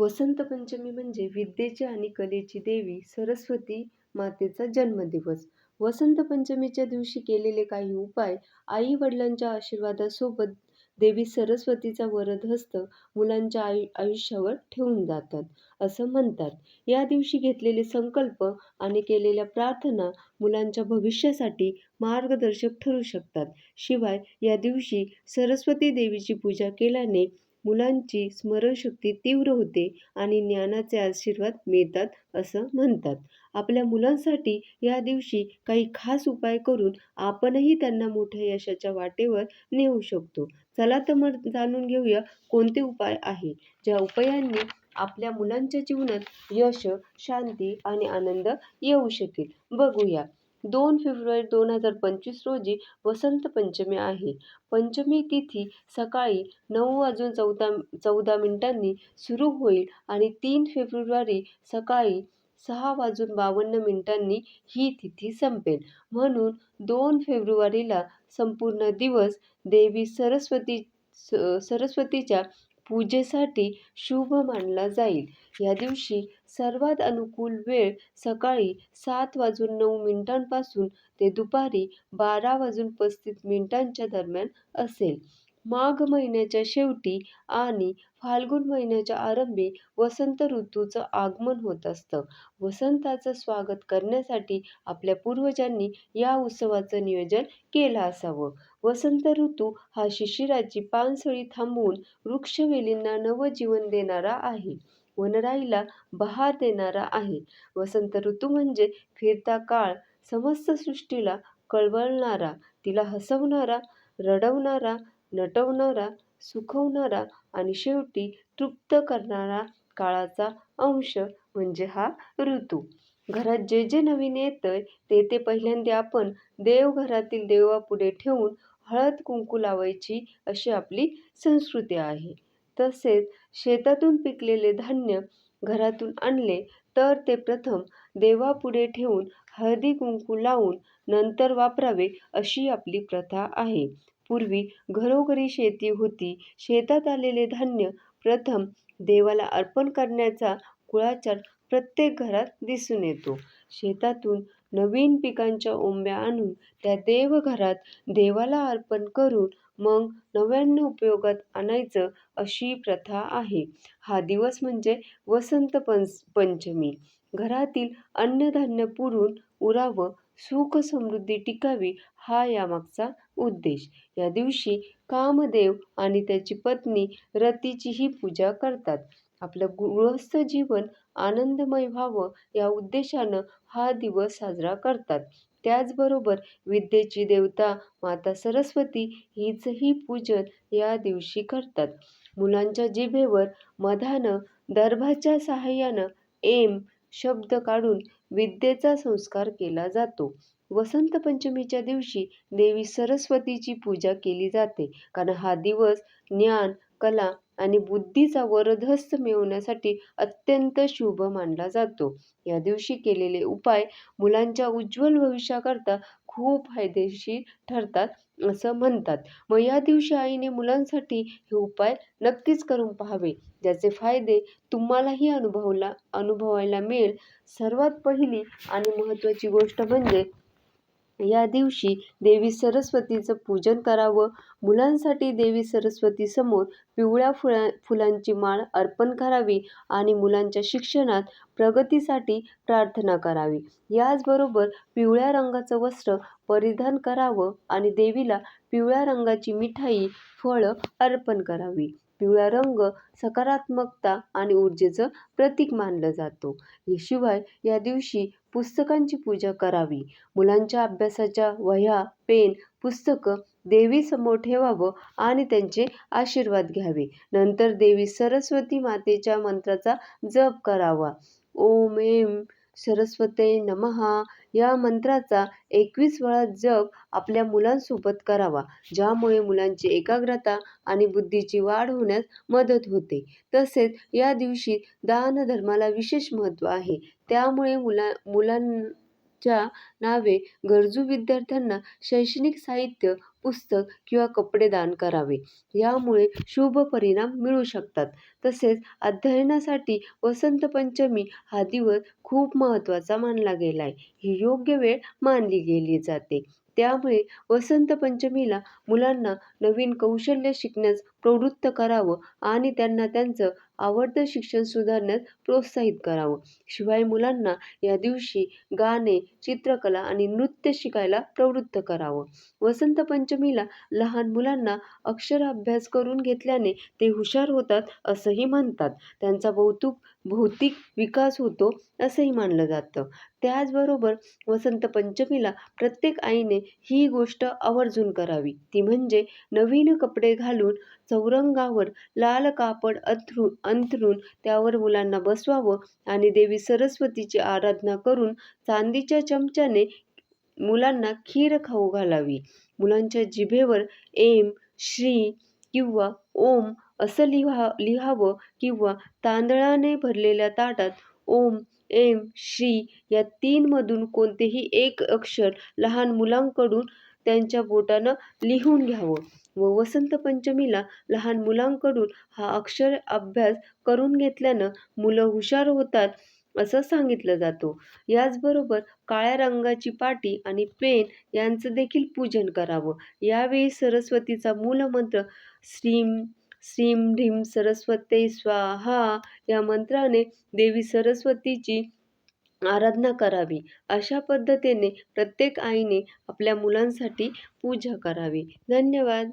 वसंत पंचमी म्हणजे विद्येची आणि कलेची देवी सरस्वती मातेचा जन्मदिवस. वसंत पंचमीच्या दिवशी केलेले काही उपाय आई वडिलांच्या आशीर्वादासोबत देवी सरस्वतीचा वरदहस्त मुलांच्या आयु आयुष्यावर ठेवून जातात, असं म्हणतात. या दिवशी घेतलेले संकल्प आणि केलेल्या प्रार्थना मुलांच्या भविष्यासाठी मार्गदर्शक ठरू शकतात. शिवाय या दिवशी सरस्वती देवीची पूजा केल्याने मुलांची स्मरणशक्ती तीव्र होते आणि ज्ञानाचे आशीर्वाद मिळतात, असं म्हणतात. आपल्या मुलांसाठी या दिवशी काही खास उपाय करून आपणही त्यांना मोठ्या यशाच्या वाटेवर नेऊ शकतो. चला तर मग जाणून घेऊया कोणते उपाय आहे ज्या उपायांनी आपल्या मुलांच्या जीवनात यश, शांती आणि आनंद येऊ शकेल. बघूया. दोन फेब्रुवारी दोन हजार पंचवीस रोजी वसंत पंचमी आहे. पंचमी तिथी सकाळी नऊ वाजून चौदा चौदा मिनिटांनी सुरू होईल आणि तीन फेब्रुवारी सकाळी सहा वाजून बावन्न मिनिटांनी ही तिथी संपेल. म्हणून दोन फेब्रुवारीला संपूर्ण दिवस देवी सरस्वती सरस्वतीच्या पूजेसाठी शुभ मानला जाईल. या दिवशी सर्वात अनुकूल वेळ सकाळी सात वाजून नऊ मिनिटांपासून ते दुपारी बारा वाजून पस्तीस मिनिटांच्या दरम्यान असेल. माघ महिन्याच्या शेवटी आणि फाल्गुन महिन्याच्या आरंभी वसंत ऋतूचं आगमन होत असतं. वसंताचं स्वागत करण्यासाठी आपल्या पूर्वजांनी या उत्सवाचं नियोजन केलं असावं. वसंत ऋतू हा शिशिराची पानसळी थांबवून वृक्षवेलींना नवजीवन देणारा आहे. वनराईला बहार देणारा आहे. वसंत ऋतू म्हणजे फिरता काळ, समस्त सृष्टीला कळवळणारा, तिला हसवणारा, रडवणारा, नटवणारा, सुखवणारा आणि शेवटी तृप्त करणारा काळाचा अंश म्हणजे हा ऋतू. घरात जे जे नवीन येतं ते ते पहिल्यांदा आपण देवघरातील देवापुढे ठेवून हळद कुंकू लावायची अशी आपली संस्कृती आहे. तसेच शेतातून पिकलेले धान्य घरातून आणले तर ते प्रथम देवापुढे ठेवून हळदी कुंकू लावून नंतर वापरावे अशी आपली प्रथा आहे. पूर्वी घरोघरी शेती होती. शेतात आलेले धान्य प्रथम देवाला अर्पण करण्याचा कुळाचार प्रत्येक घरात दिसून येतो. शेतातून नवीन पिकांच्या ओंब्या आणून त्या देवघरात देवाला अर्पण करून मग नव्यानं उपयोगात आणायचं अशी प्रथा आहे. हा दिवस म्हणजे वसंत पंच पंचमी. घरातील अन्नधान्य पुरून उरावं, सुख समृद्धी टिकावी हा यामागचा उद्देश. या दिवशी कामदेव आणि त्याची पत्नी रतीचीही पूजा करतात. आपलं गृहस्थ जीवन आनंदमय व्हावं या उद्देशानं हा दिवस साजरा करतात. त्याचबरोबर विद्येची देवता माता सरस्वती हिचंही पूजन या दिवशी करतात. मुलांच्या जिभेवर मधानं, दर्भाच्या सहाय्यानं एम शब्द काढून विद्येचा संस्कार केला जातो. वसंत पंचमीच्या दिवशी देवी सरस्वतीची पूजा केली जाते. कारण हा दिवस ज्ञान, कला आणि बुद्धीचा वरदहस्त मिळवण्यासाठी अत्यंत शुभ मानला जातो. या दिवशी केलेले उपाय मुलांच्या उज्ज्वल भविष्याकरता खूप फायदेशीर ठरतात, असं म्हणतात. मग या दिवशी आईने मुलांसाठी हे उपाय नक्कीच करून पाहावे, ज्याचे फायदे तुम्हालाही अनुभवला अनुभवायला मिळेल. सर्वात पहिली आणि महत्त्वाची गोष्ट म्हणजे या दिवशी देवी सरस्वतीचं पूजन करावं. मुलांसाठी देवी सरस्वतीसमोर पिवळ्या फुला फुलांची माळ अर्पण करावी आणि मुलांच्या शिक्षणात प्रगतीसाठी प्रार्थना करावी. याचबरोबर पिवळ्या रंगाचं वस्त्र परिधान करावं आणि देवीला पिवळ्या रंगाची मिठाई, फळं अर्पण करावी. पिवळा रंग सकारात्मकता आणि ऊर्जेचं प्रतीक मानलं जातो. शिवाय या दिवशी पुस्तकांची पूजा करावी. मुलांच्या अभ्यासाच्या वह्या, पेन, पुस्तकं देवीसमोर ठेवावं आणि त्यांचे आशीर्वाद घ्यावे. नंतर देवी सरस्वती मातेच्या मंत्राचा जप करावा. ओम एम सरस्वते नमः या मंत्राचा एकवीस वेळा जप आपल्या मुलांसोबत करावा. ज्यामुळे मुलांची एकाग्रता आणि बुद्धीची वाढ होण्यास मदत होते. तसेच या दिवशी दानधर्माला विशेष महत्त्व आहे. त्यामुळे मुला मुलांच्या नावे गरजू विद्यार्थ्यांना शैक्षणिक साहित्य, पुस्तक किंवा कपडे दान करावे. यामुळे शुभ परिणाम मिळू शकतात. तसेच अध्ययनासाठी वसंत पंचमी हा दिवस खूप महत्त्वाचा मानला गेला आहे ही योग्य वेळ मानली गेली जाते. त्यामुळे वसंत पंचमीला मुलांना नवीन कौशल्य शिकण्यास प्रवृत्त करावं आणि त्यांना त्यांचं आवडतं शिक्षण सुधारण्यास प्रोत्साहित करावं. शिवाय मुलांना या दिवशी गाणे, चित्रकला आणि नृत्य शिकायला प्रवृत्त करावं. वसंत पंचमीला लहान मुलांना अक्षराभ्यास करून घेतल्याने ते हुशार होतात असंही म्हणतात. त्यांचा बौद्धिक विकास होतो असंही मानलं जातं. त्याचबरोबर वसंत पंचमीला प्रत्येक आईने ही गोष्ट आवर्जून करावी ती म्हणजे नवीन कपडे घालून चौरंगावर लाल कापड अंथरून त्यावर मुलांना बसवावं आणि देवी सरस्वतीची आराधना करून चांदीच्या चमच्याने मुलांना खीर खाऊ घालावी. मुलांच्या जिभेवर एम श्री किंवा ओम असं लिहा लिहावं किंवा तांदळाने भरलेल्या ताटात ओम, एम श्री या तीनमधून कोणतेही एक अक्षर लहान मुलांकडून त्यांच्या बोटानं लिहून घ्यावं व वसंत पंचमीला लहान मुलांकडून हा अक्षर अभ्यास करून घेतल्यानं मुलं हुशार होतात असं सांगितलं जातो याचबरोबर काळ्या रंगाची पाटी आणि पेन यांचं देखील पूजन करावं. यावेळी सरस्वतीचा मूलमंत्र श्रीम श्रीम ढीम सरस्वती स्वाहा या मंत्राने देवी सरस्वतीची आराधना करावी. अशा पद्धतीने प्रत्येक आईने आपल्या मुलांसाठी पूजा करावी. धन्यवाद.